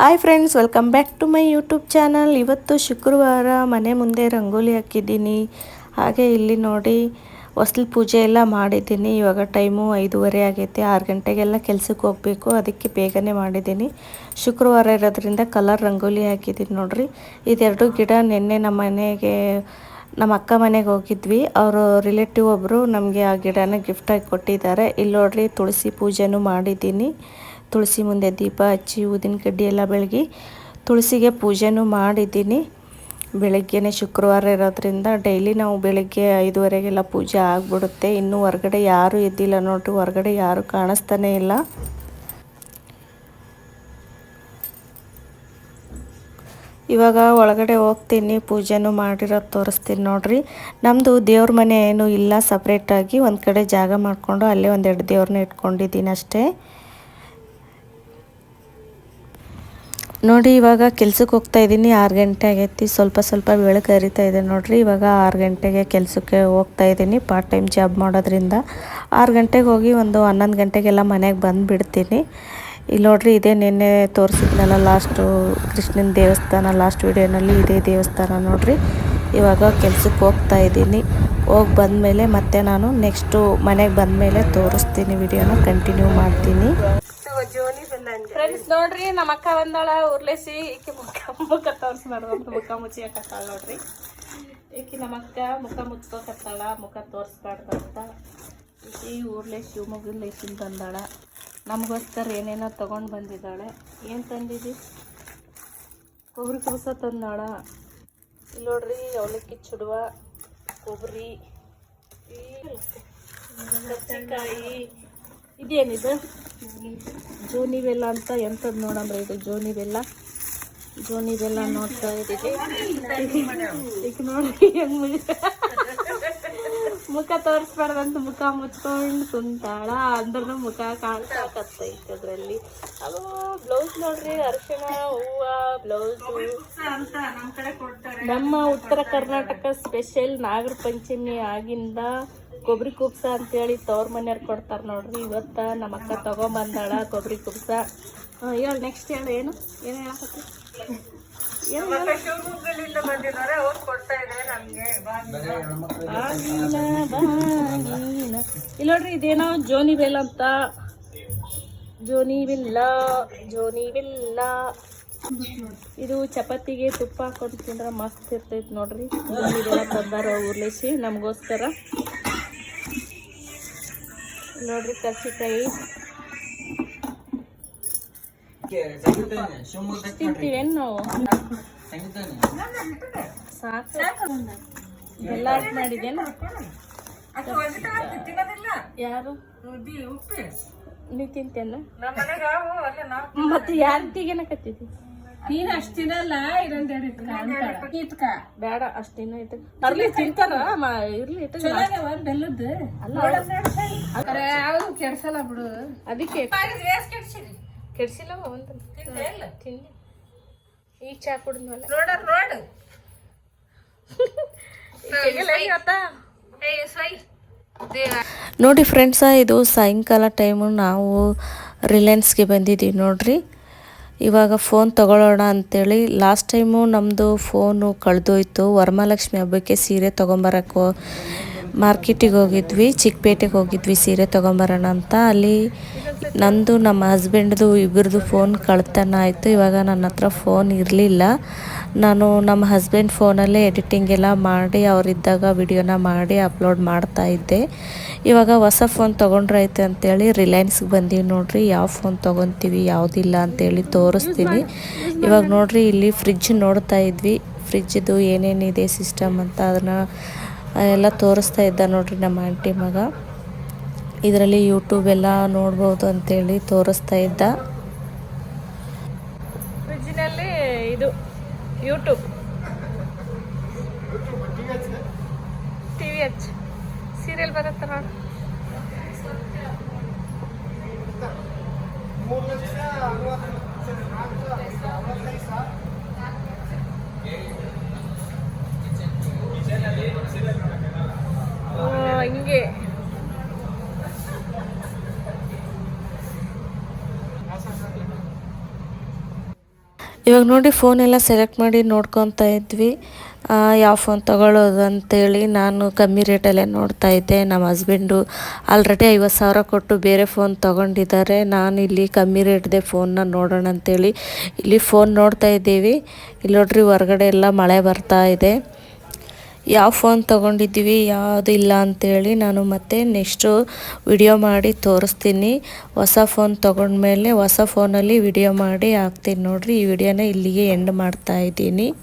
Hi friends welcome back to my YouTube channel ಇವತ್ತು ಶುಕ್ರವಾರ ಮನೆ ಮುಂದೆ ರಂಗೋಲಿ ಹಾಕಿದ್ದೀನಿ. ಹಾಗೆ ಇಲ್ಲಿ ನೋಡಿ, ಹೊಸ್ಲು ಪೂಜೆ ಎಲ್ಲ ಮಾಡಿದ್ದೀನಿ. ಇವಾಗ ಟೈಮು ಐದೂವರೆ ಆಗೈತೆ. ಆರು ಗಂಟೆಗೆಲ್ಲ ಕೆಲಸಕ್ಕೆ ಹೋಗಬೇಕು. ಅದಕ್ಕೆ ಬೇಗನೆ ಮಾಡಿದ್ದೀನಿ. ಶುಕ್ರವಾರ ಇರೋದ್ರಿಂದ ಕಲರ್ ರಂಗೋಲಿ ಹಾಕಿದ್ದೀನಿ ನೋಡಿರಿ. ಇದೆರಡು ಗಿಡ ನಿನ್ನೆ ನಮ್ಮ ಮನೆಗೆ, ನಮ್ಮ ಅಕ್ಕ ಮನೆಗೆ ಹೋಗಿದ್ವಿ. ಅವರು ರಿಲೇಟಿವ್ ಒಬ್ಬರು ನಮಗೆ ಆ ಗಿಡನ ಗಿಫ್ಟಾಗಿ ಕೊಟ್ಟಿದ್ದಾರೆ. ಇಲ್ಲಿ ನೋಡ್ರಿ ತುಳಸಿ ಪೂಜೆನೂ ಮಾಡಿದ್ದೀನಿ. ತುಳಸಿ ಮುಂದೆ ದೀಪ ಹಚ್ಚಿ ಊದಿನ ಕಡ್ಡಿ ಎಲ್ಲ ಬೆಳಗಿ ತುಳಸಿಗೆ ಪೂಜೆನೂ ಮಾಡಿದ್ದೀನಿ. ಬೆಳಗ್ಗೆನೆ ಶುಕ್ರವಾರ ಇರೋದ್ರಿಂದ ಡೈಲಿ ನಾವು ಬೆಳಗ್ಗೆ ಐದುವರೆಗೆಲ್ಲ ಪೂಜೆ ಆಗಿಬಿಡುತ್ತೆ. ಇನ್ನೂ ಹೊರಗಡೆ ಯಾರೂ ಇದ್ದಿಲ್ಲ ನೋಡ್ರಿ, ಹೊರಗಡೆ ಯಾರೂ ಕಾಣಿಸ್ತಾನೇ ಇಲ್ಲ. ಇವಾಗ ಒಳಗಡೆ ಹೋಗ್ತೀನಿ, ಪೂಜೆನೂ ಮಾಡಿರೋದು ತೋರಿಸ್ತೀನಿ ನೋಡ್ರಿ. ನಮ್ಮದು ದೇವ್ರ ಮನೆ ಏನೂ ಇಲ್ಲ ಸಪ್ರೇಟಾಗಿ ಒಂದು ಕಡೆ ಜಾಗ ಮಾಡಿಕೊಂಡು ಅಲ್ಲೇ ಒಂದೆರಡು ದೇವ್ರನ್ನ ಇಟ್ಕೊಂಡಿದ್ದೀನಿ ಅಷ್ಟೇ. ನೋಡಿ, ಇವಾಗ ಕೆಲ್ಸಕ್ಕೆ ಹೋಗ್ತಾ ಇದ್ದೀನಿ. ಆರು ಗಂಟೆ ಆಗೈತಿ. ಸ್ವಲ್ಪ ಸ್ವಲ್ಪ ಬೆಳಕು ಹರಿತಾ ಇದೆ ನೋಡ್ರಿ, ಇವಾಗ ಆರು ಗಂಟೆಗೆ ಕೆಲಸಕ್ಕೆ ಹೋಗ್ತಾ ಇದ್ದೀನಿ. ಪಾರ್ಟ್ ಟೈಮ್ ಜಾಬ್ ಮಾಡೋದ್ರಿಂದ. ಆರು ಗಂಟೆಗೆ ಹೋಗಿ ಒಂದು ಹನ್ನೊಂದು ಗಂಟೆಗೆಲ್ಲ ಮನೆಗೆ ಬಂದುಬಿಡ್ತೀನಿ. ಇಲ್ಲಿ ನೋಡ್ರಿ, ಇದೇ ನಿನ್ನೆ ತೋರಿಸಿದ್ನಲ್ಲ ಲಾಸ್ಟು ಕೃಷ್ಣನ ದೇವಸ್ಥಾನ ಲಾಸ್ಟ್ ವಿಡಿಯೋನಲ್ಲಿ ಇದೇ ದೇವಸ್ಥಾನ ನೋಡ್ರಿ. ಇವಾಗ ಕೆಲ್ಸಕ್ಕೆ ಹೋಗ್ತಾ ಇದ್ದೀನಿ. ಹೋಗಿ ಬಂದಮೇಲೆ ಮತ್ತೆ ನಾನು ನೆಕ್ಸ್ಟು ಮನೆಗೆ ಬಂದಮೇಲೆ ತೋರಿಸ್ತೀನಿ, ವಿಡಿಯೋನ ಕಂಟಿನ್ಯೂ ಮಾಡ್ತೀನಿ. ಫ್ರೆಂಡ್ಸ್ ನೋಡ್ರಿ ನಮ್ಮ ಅಕ್ಕ ಬಂದಾಳ, ಉರ್ಲೇಸಿ ಈಕಿ ಮುಖ ಮುಖ ತೋರಿಸ್ಬಾರ್ದು ಅಂತ ಮುಖ ಮುಚ್ಚಿ ಹಾಕತ್ತಾಳ ನೋಡ್ರಿ. ಈಕೆ ನಮ್ಮ ಅಕ್ಕ ಮುಖ ಮುಚ್ಕೋಕತ್ತಾಳ, ಮುಖ ತೋರಿಸ್ಬಾರ್ದು ಅಂತ. ಈಕಿ ಊರ್ಲೆ ಶಿವಮೊಗ್ಗಲೇಸಿಂದ ಬಂದಾಳ. ನಮಗೋಸ್ಕರ ಏನೇನೋ ತೊಗೊಂಡು ಬಂದಿದ್ದಾಳೆ. ಏನು ತಂದಿದ್ದಿ ಕೊಬ್ಬರಿ ಕುಬಸ ತಂದಾಳ. ಇಲ್ಲಿ ನೋಡ್ರಿ, ಅವಲಕ್ಕಿ ಚುಡುವ, ಕೊಬ್ಬರಿ ಕಚ್ಚಿಕಾಯಿ ಇದೇನಿದು? ಜೋನಿ ಬೆಲ್ಲ ಅಂತ ಎಂಥದ್ದು ನೋಡಂಬ್ರಿ ಇದು ಜೋನಿ ಬೆಲ್ಲ. ಜೋನಿ ಬೆಲ್ಲ ನೋಡ್ತಾ ಈಗ ನೋಡಿ ಹೆಂಗ್ ಮುಖ ತೋರಿಸ್ಬಾರ್ದಂತ ಮುಖ ಮುಚ್ಕೊಂಡು ಕುಂತಾಳ ಅಂದ್ರೂ ಮುಖ ಕಾಣ್ಸಾಕತ್ತೈತೆ ಅದರಲ್ಲಿ. ಅದು ಬ್ಲೌಸ್ ನೋಡ್ರಿ, ಅರಿಶಿಣ, ಹೂವ ಬ್ಲೌಸ್ ನಮ್ಮ ಉತ್ತರ ಕರ್ನಾಟಕ ಸ್ಪೆಷಲ್ ನಾಗರ ಪಂಚಮಿ ಆಗಿಂದ ಕೊಬ್ಬರಿ ಕುಬ್ಸ ಅಂತೇಳಿ ತವ್ರ ಮನೆಯವ್ರು ಕೊಡ್ತಾರೆ ನೋಡ್ರಿ. ಇವತ್ತು ನಮ್ಮ ಅಕ್ಕ ತೊಗೊಂಬಂದಾಳ ಕೊಬ್ಬರಿ ಕುಬ್ಸ. ಹೇಳು ನೆಕ್ಸ್ಟ್ ಹೇಳು, ಏನು? ಏನು ಹೇಳಕತ್ತಿ? ಇಲ್ಲ ನೋಡ್ರಿ, ಇದೇನೋ ಜೋನಿ ಬೆಲ್ಲ ಅಂತ. ಜೋನಿ ಬಿಲ್ಲ ಜೋನಿ ಬಿಲ್ಲ. ಇದು ಚಪಾತಿಗೆ ತುಪ್ಪ ಹಾಕೊಂಡು ತಿಂದ್ರೆ ಮಸ್ತ್ ಇರ್ತೈತಿ ನೋಡ್ರಿ. ತಂದಾರ ಊರ್ಲೇಸಿ, ನಮಗೋಸ್ಕರ. ನೋಡ್ರಿ ಕರ್ಸಿಕಾಯಿ ತಿಂತೀವೇನು ನಾವು? ಸಾಕು. ಬೆಲ್ಲ ಹಾಕಿ ಮಾಡಿದೇನು ಯಾರು? ನೀ ತಿಂತೇನ? ಮತ್ತೆ ಯಾರು ತಿಗೇನಕತ್ತಿದ್ದಿ ನೀನ್ ಅಷ್ಟ್ ತಿನ್ನಲ್ಲ ಇನ್ನೊಂದೆರಡು ಇಟ್ಕ ಇಟ್ಕ. ಬೇಡ ಅಷ್ಟಿನ ಇಟ್ಟು ಅರ್ಲಿ ತಿಂತಾರ? ಇರ್ಲಿ ಇಟ್ಟು ಚಲೋನೆ ಬೆಲ್ಲದ್ದು? ಅಲ್ಲ. ಯಾವ್ದು ಕೆಡ್ಸಲ್ಲ ಬಿಡು. ಅದಕ್ಕೆ ಕೆಡ್ಸಿಲ್ಲ ಒಂದು. ತಿನ್ನಿ ಈಗ ಚಾ ಕುಡಿದ್ಮೇಲೆ. ನೋಡ ನೋಡು. ನೋಡಿ ಫ್ರೆಂಡ್ಸ ಇದು ಸಾಯಂಕಾಲ ಟೈಮು ನಾವು ರಿಲಯನ್ಸ್ಗೆ ಬಂದಿದ್ದೀವಿ ನೋಡ್ರಿ. ಇವಾಗ ಫೋನ್ ತಗೊಳ್ಳೋಣ ಅಂಥೇಳಿ ಲಾಸ್ಟ್ ಟೈಮು ನಮ್ಮದು ಫೋನು ಕಳೆದೋಯ್ತು. ವರಮಹಾಲಕ್ಷ್ಮಿ ಹಬ್ಬಕ್ಕೆ ಸೀರೆ ತೊಗೊಂಬರಕ್ಕೆ. ಮಾರ್ಕೆಟಿಗೆ ಹೋಗಿದ್ವಿ, ಚಿಕ್ಕಪೇಟೆಗೆ ಹೋಗಿದ್ವಿ, ಸೀರೆ ತೊಗೊಂಬರೋಣ ಅಂತ. ಅಲ್ಲಿ ನಂದು ನಮ್ಮ ಹಸ್ಬೆಂಡ್ದು ಇಬ್ಬರದು ಫೋನ್ ಕಳ್ತನ ಆಯಿತು. ಇವಾಗ ನನ್ನ ಹತ್ರ ಫೋನ್ ಇರಲಿಲ್ಲ. ನಾನು ನಮ್ಮ ಹಸ್ಬೆಂಡ್ ಫೋನಲ್ಲೇ ಎಡಿಟಿಂಗ್ ಎಲ್ಲ ಮಾಡಿ, ಅವರಿದ್ದಾಗ ವಿಡಿಯೋನ ಮಾಡಿ ಅಪ್ಲೋಡ್ ಮಾಡ್ತಾ ಇದ್ದೆ. ಇವಾಗ ಹೊಸ ಫೋನ್ ತೊಗೊಂಡ್ರೈತೆ ಅಂತೇಳಿ ರಿಲಯನ್ಸ್ಗೆ ಬಂದೀವಿ ನೋಡ್ರಿ. ಯಾವ ಫೋನ್ ತೊಗೊತೀವಿ, ಯಾವುದಿಲ್ಲ ಅಂತೇಳಿ ತೋರಿಸ್ತೀನಿ. ಇವಾಗ ನೋಡ್ರಿ, ಇಲ್ಲಿ ಫ್ರಿಜ್ ನೋಡ್ತಾ ಇದ್ವಿ. ಫ್ರಿಜ್ದು ಏನೇನಿದೆ ಸಿಸ್ಟಮ್ ಅಂತ ಅದನ್ನು ಎಲ್ಲ ತೋರಿಸ್ತಾ ಇದ್ದ ನೋಡ್ರಿ ನಮ್ಮ ಆಂಟಿ ಮಗ. ಇದರಲ್ಲಿ ಯೂಟ್ಯೂಬ್ ಎಲ್ಲ ನೋಡ್ಬೋದು ಅಂತೇಳಿ ತೋರಿಸ್ತಾ ಇದ್ದ. ಫ್ರಿಜ್ಜಿನಲ್ಲಿ ಇದು YouTube T V H serial ಬರುತ್ತೆ ನೋಡಿ ಓ, ಹಿಂಗೆ ಇವಾಗ ನೋಡಿ ಫೋನ್ ಎಲ್ಲ ಸೆಲೆಕ್ಟ್ ಮಾಡಿ ನೋಡ್ಕೊತಾ ಇದ್ವಿ. ಯಾವ ಫೋನ್ ತಗೊಳ್ಳೋದು ಅಂತೇಳಿ ನಾನು ಕಮ್ಮಿ ರೇಟಲ್ಲೇ ನೋಡ್ತಾ ಇದ್ದೆ. ನಮ್ಮ ಹಸ್ಬೆಂಡು ಆಲ್ರೆಡಿ ಐವತ್ತು ಸಾವಿರ ಕೊಟ್ಟು ಬೇರೆ ಫೋನ್ ತೊಗೊಂಡಿದ್ದಾರೆ. ನಾನು ಇಲ್ಲಿ ಕಮ್ಮಿ ರೇಟ್ದೆ ಫೋನ್ನ ನೋಡೋಣ ಅಂತೇಳಿ ಇಲ್ಲಿ ಫೋನ್ ನೋಡ್ತಾ ಇದ್ದೀವಿ. ಇಲ್ಲಿ ನೋಡ್ರಿ ಹೊರಗಡೆ ಎಲ್ಲ ಮಳೆ ಬರ್ತಾ ಇದೆ. ಯಾವ ಫೋನ್ ತೊಗೊಂಡಿದ್ದೀವಿ, ಯಾವುದು ಇಲ್ಲ ಅಂತೇಳಿ ನಾನು ಮತ್ತೆ ನೆಕ್ಸ್ಟು ವಿಡಿಯೋ ಮಾಡಿ ತೋರಿಸ್ತೀನಿ. ಹೊಸ ಫೋನ್ ತೊಗೊಂಡ್ಮೇಲೆ ಹೊಸ ಫೋನಲ್ಲಿ ವಿಡಿಯೋ ಮಾಡಿ ಹಾಕ್ತೀನಿ ನೋಡಿರಿ. ಈ ವಿಡಿಯೋನ ಇಲ್ಲಿಗೆ ಎಂಡ್ ಮಾಡ್ತಾ ಇದ್ದೀನಿ.